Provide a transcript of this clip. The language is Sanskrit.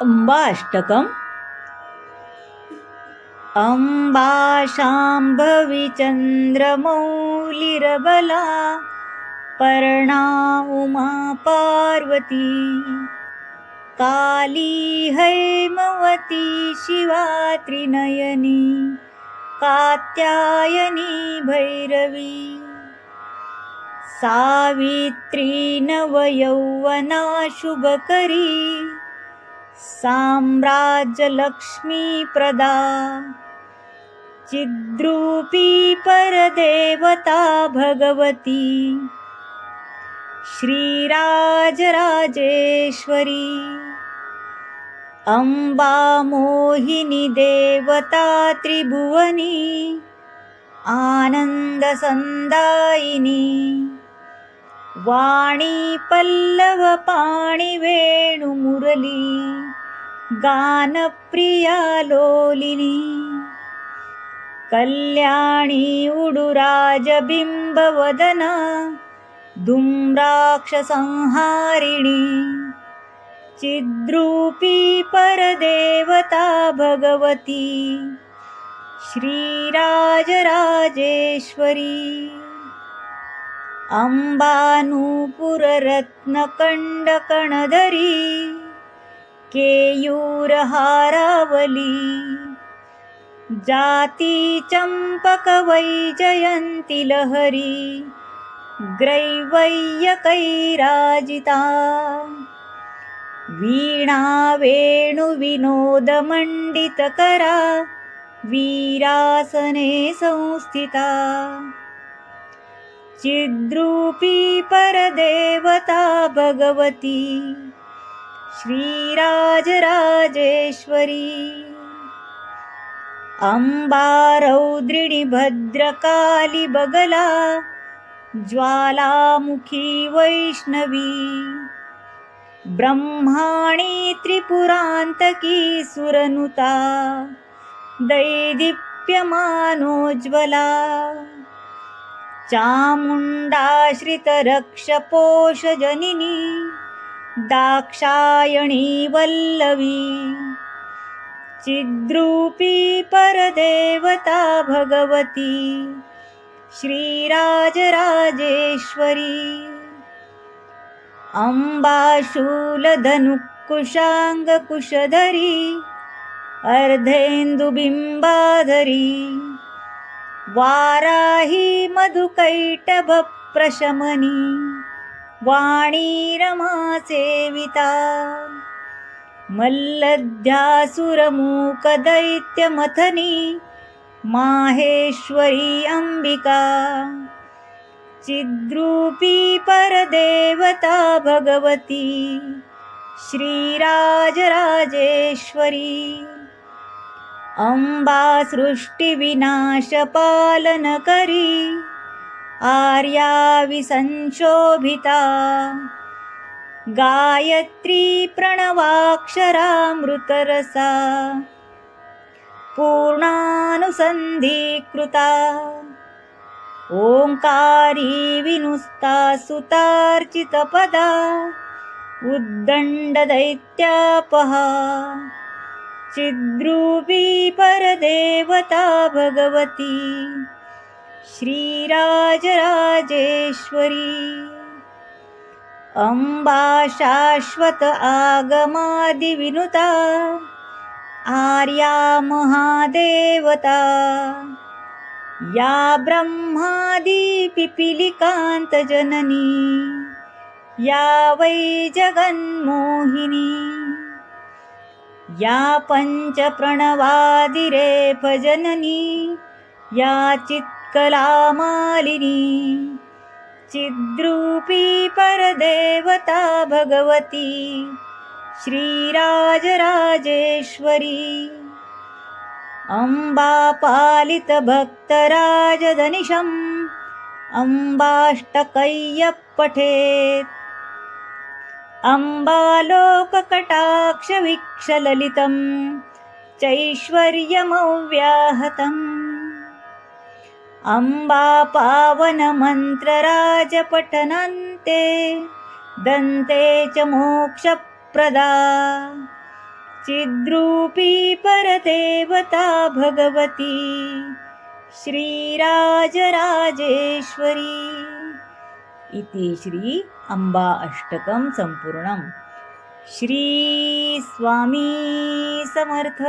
अम्बाष्टकम्। अम्बा चन्द्रमौलिरबला पर्णा उमा पार्वती काली हैमवती शिवा त्रिनयनी कात्यायनी भैरवी। सावित्री नवयौवना शुभकरी। साम्राज्यलक्ष्मीप्रदा चिद्रूपी परदेवता भगवती श्रीराजराजेश्वरी अम्बा मोहिनी देवता त्रिभुवनी आनन्दसन्दायिनी वाणी पल्लवपाणि वेणुमुरली गानप्रिया लोलिनी कल्याणी उडुराजबिम्बवदना धूम्राक्षसंहारिणी चिद्रूपी परदेवता भगवती श्रीराजराजेश्वरी अम्बानूपुररत्नकण्डकणधरी केयूरहारावली जातिचम्पकवैजयन्तिलहरी ग्रैवय्यकैराजिता वीणा वेणुविनोदमण्डितकरा वीरासने संस्थिता चिद्रूपी परदेवता भगवती। श्रीराजराजेश्वरी। भद्रकालिबगला ज्वालामुखी वैष्णवी। ब्रह्माणि त्रिपुरान्तकी सुरनुता दैदीप्यमानोज्ज्वला चामुण्डाश्रितरक्षपोषजनिनी दाक्षायणी वल्लवी चिद्रूपी परदेवता भगवती श्रीराजराजेश्वरी अम्बाशूलधनुकुशाङ्गकुशधरी अर्धेन्दुबिम्बाधरी वाराही मधुकैटभप्रशमनी वाणी रमासेविता मल्लध्यासुरमूकदैत्यमथनी माहेश्वरी अम्बिका। चिद्रूपी परदेवता भगवती श्रीराजराजेश्वरी अम्बा सृष्टिविनाशपालनकरी आर्या विसंशोभिता। गायत्री प्रणवाक्षरामृतरसा। पूर्णानुसन्धीकृता ओङ्कारी विनुस्ता सुतार्चितपदा। उद्दण्डदैत्यापहा चिद्रूपी परदेवता भगवती श्रीराजराजेश्वरी। अम्बा शाश्वत आगमादिविनुता आर्या महादेवता। या ब्रह्मादिपिपीलिकान्तजननी या वै जगन्मोहिनी। या पञ्चप्रणवादिरेफजननी या चित्कलामालिनी चिद्रूपी परदेवता भगवती श्रीराजराजेश्वरी अम्बापालितभक्तराजधनिशम् अम्बाष्टकय्यः पठेत् अम्बालोककटाक्षवीक्षललितं चैश्वर्यमव्याहतम्। अम्बापावनमन्त्रराजपठनन्ते दन्ते च मोक्षप्रदा। चिद्रूपी परदेवता भगवती। श्रीराजराजेश्वरी इति श्री अम्बा अष्टकं सम्पूर्णं श्रीस्वामी समर्थ।